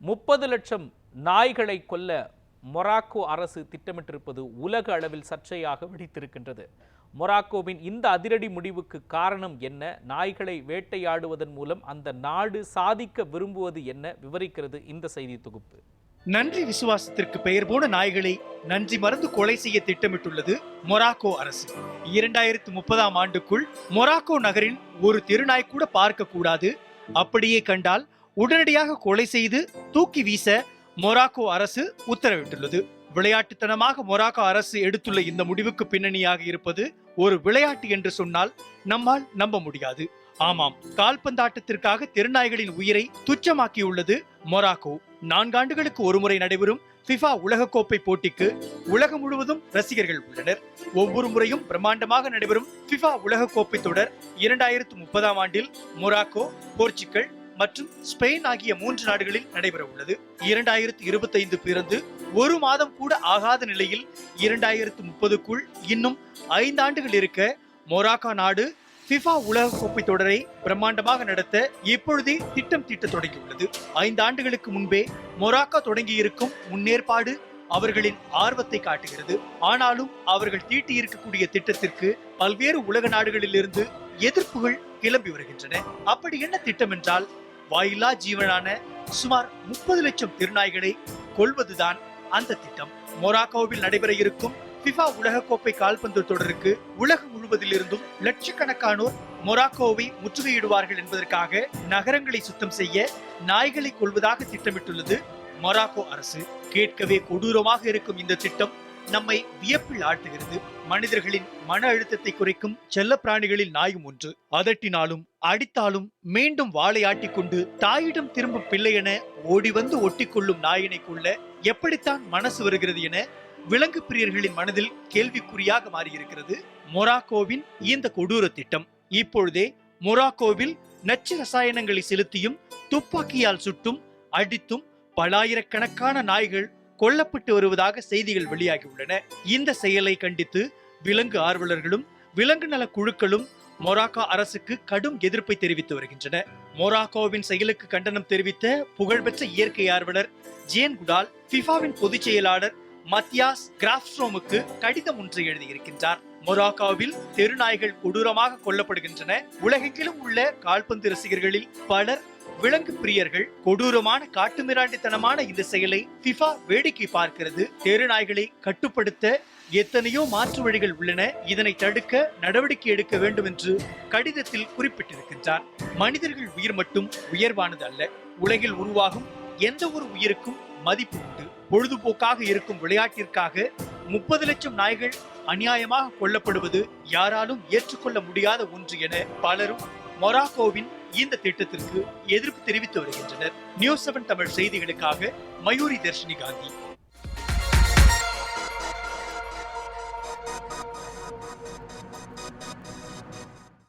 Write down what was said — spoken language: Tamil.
முப்பது லட்சம் நாய்களை கொல்ல மொராக்கோ அரசு திட்டமிட்டிருப்பது உலக அளவில் சர்ச்சையாக வெடித்திருக்கின்றது. மொராக்கோவின் இந்த அதிரடி முடிவுக்கு காரணம் என்ன? நாய்களை வேட்டையாடுவதன் மூலம் அந்த நாடு சாதிக்க விரும்புவது என்ன? விவரிக்கிறது இந்த செய்தி தொகுப்பு. நன்றி விசுவாசத்திற்கு பெயர் போன நாய்களை நன்றி மறந்து கொலை செய்ய திட்டமிட்டுள்ளது மொராக்கோ அரசு. இரண்டாயிரத்து முப்பதாம் ஆண்டுக்குள் மொராக்கோ நகரின் ஒரு தெருநாய் கூட பார்க்க கூடாது அப்படியே கண்டால் உடனடியாக கொலை செய்து தூக்கி வீச மொராக்கோ அரசு உத்தரவிட்டுள்ளது. விளையாட்டுத்தனமாக மொராக்கோ அரசு எடுத்துள்ள இந்த முடிவுக்கு பின்னணியாக இருப்பது ஒரு விளையாட்டு என்று சொன்னால் நம்மால் நம்ப முடியாது. ஆமாம் கால்பந்தாட்டத்திற்காக தெருநாய்களின் உயிரை துச்சமாக்கியுள்ளது மொராக்கோ. நான்காண்டுகளுக்கு ஒருமுறை நடைபெறும் ஃபிஃபா உலகக்கோப்பை போட்டிக்கு உலகம் முழுவதும் ரசிகர்கள் உள்ளனர். ஒவ்வொரு முறையும் பிரம்மாண்டமாக நடைபெறும் ஃபிஃபா உலகக்கோப்பை தொடர் இரண்டாயிரத்து முப்பதாம் ஆண்டில் மொராக்கோ போர்ச்சுகல் மற்றும் ஸ்பெயின் ஆகிய மூன்று நாடுகளில் நடைபெற உள்ளது இரண்டாயிரத்தி இருபத்தைந்து பிறந்து ஒரு மாதம் கூட ஆகாத நிலையில் இரண்டாயிரத்து முப்பதுக்குள் இன்னும் ஐந்தாண்டுகள் இருக்க மொராக்கா நாடு ஃபிஃபா உலக கோப்பை தொடரை பிரம்மாண்டமாக நடத்த இப்பொழுதே திட்டம் தீட்ட தொடங்கியுள்ளது. ஐந்து ஆண்டுகளுக்கு முன்பே மொராக்கா தொடங்கியிருக்கும் முன்னேற்பாடு அவர்களின் ஆர்வத்தை காட்டுகிறது. ஆனாலும் அவர்கள் தீட்டி இருக்கக்கூடிய திட்டத்திற்கு பல்வேறு உலக நாடுகளிலிருந்து எதிர்ப்புகள் கிளம்பி வருகின்றன. அப்படி என்ன திட்டம் என்றால் வாயில்லா ஜீவனான சுமார் முப்பது லட்சம் திருநாய்களை கொல்வதுதான் அந்த திட்டம். மொராக்கோவில் நடைபெற இருக்கும் பிஃபா உலகக்கோப்பை கால்பந்து தொடருக்கு உலகம் முழுவதிலிருந்தும் லட்சக்கணக்கானோர் மொராக்கோவை முற்றுகையிடுவார்கள் என்பதற்காக நகரங்களை சுத்தம் செய்ய நாய்களை கொள்வதாக திட்டமிட்டுள்ளது மொராக்கோ அரசு. கேட்கவே கொடூரமாக இருக்கும் இந்த திட்டம் நம்மை வியப்பில் ஆழ்த்துகிறது மனிதர்களின் மன அழுத்தத்தை குறைக்கும் செல்ல பிராணிகளில் நாயும் ஒன்று. அதட்டினாலும் அடித்தாலும் மீண்டும் வாளை ஆட்டிக்கொண்டு தாயிடம் திரும்பும் பிள்ளை என ஓடி வந்து ஒட்டிக்கொள்ளும் நாயினை கொள்ள எப்படித்தான் மனசு வருகிறது என விலங்கு பிரியர்களின் மனதில் கேள்விக்குறியாக மாறியிருக்கிறது. மொராக்கோவின் இந்த கொடூர திட்டம். இப்பொழுதே மொராக்கோவில் நச்சு ரசாயனங்களை செலுத்தியும் துப்பாக்கியால் சுட்டும் அடித்தும் பலாயிரக்கணக்கான நாய்கள் கொல்லப்பட்டு வருவதாக செய்திகள் வெளியாகியுள்ளன இந்த செயலை கண்டித்து விலங்கு ஆர்வலர்களும் விலங்கு நல குழுக்களும் மொராக்கோ அரசுக்கு கடும் எதிர்ப்பை தெரிவித்து வருகின்றன. மொராக்கோவின் செயலுக்கு கண்டனம் தெரிவித்த புகழ்பெற்ற இயற்கை ஆர்வலர் ஜேன் குடால் பிஃபாவின் பொதுச் செயலாளர் மத்தியாஸ் கிராஃப்ஸ்ட்ரோமுக்கு கடிதம் ஒன்றை எழுதியிருக்கின்றார். மொராக்காவில் தெருநாய்கள் கொடூரமாக கொல்லப்படுகின்றன. உலகெங்கிலும் உள்ள கால்பந்து ரசிகர்களில் பலர் விலங்கு பிரியர்கள் கொடூரமான காட்டுமிராண்டித்தனமான இந்த செயலை ஃபிஃபா வேடிக்கை பார்க்கிறது. தெருநாய்களை கட்டுப்படுத்த எத்தனையோ மாற்று வழிகள் உள்ளன. இதனை தடுக்க நடவடிக்கை எடுக்க வேண்டும் என்று கடிதத்தில் குறிப்பிட்டிருக்கின்றார். மனிதர்கள் உயிர் மட்டும் உயர்வானது அல்ல. உலகில் உருவாகும் எந்த ஒரு உயிருக்கும் மதிப்பு உண்டு. பொழுதுபோக்காக இருக்கும் விளையாட்டிற்காக முப்பது லட்சம் நாய்கள் அநியாயமாக கொல்லப்படுவது யாராலும் ஏற்றுக்கொள்ள முடியாத ஒன்று என பலரும் மொராக்கோவின் இந்த திட்டத்திற்கு எதிர்ப்பு தெரிவித்து வருகின்றனர். நியூஸ் செவன் தமிழ் செய்திகளுக்காக மயூரி தர்ஷினி காந்தி.